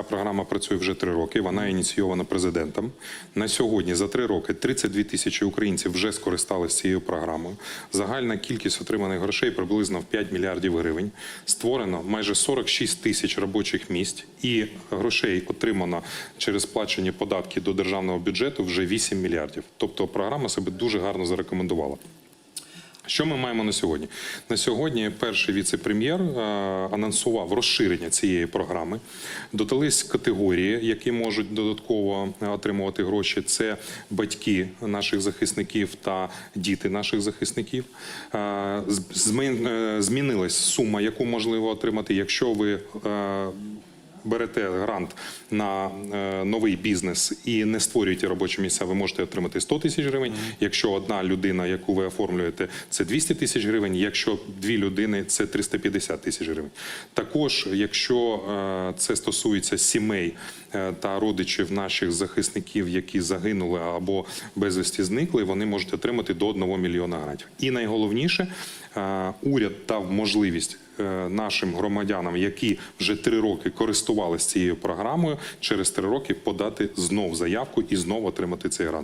Ця програма працює вже три роки. Вона ініційована президентом. На сьогодні за три роки 32 тисячі українців вже скористалися цією програмою. Загальна кількість отриманих грошей приблизно в 5 мільярдів гривень. Створено майже 46 тисяч робочих місць і грошей отримано через сплачені податки до державного бюджету вже 8 мільярдів. Тобто програма себе дуже гарно зарекомендувала. Що ми маємо на сьогодні? На сьогодні перший віце-прем'єр е, анонсував розширення цієї програми. Додались категорії, які можуть додатково е, отримувати гроші. Це батьки наших захисників та діти наших захисників. Е, Змінилась сума, яку можливо отримати, якщо ви. Берете грант на е, новий бізнес і не створюєте робочі місця, ви можете отримати 100 тисяч гривень. Якщо одна людина, яку ви оформлюєте, це 200 тисяч гривень. Якщо дві людини, це 350 тисяч гривень. Також, якщо е, це стосується сімей е, та родичів наших захисників, які загинули або безвісті зникли, вони можуть отримати до 1 мільйона грантів. І найголовніше, уряд дав можливість нашим громадянам, які вже три роки користувалися цією програмою, через три роки подати знов заявку і знов отримати цей грант.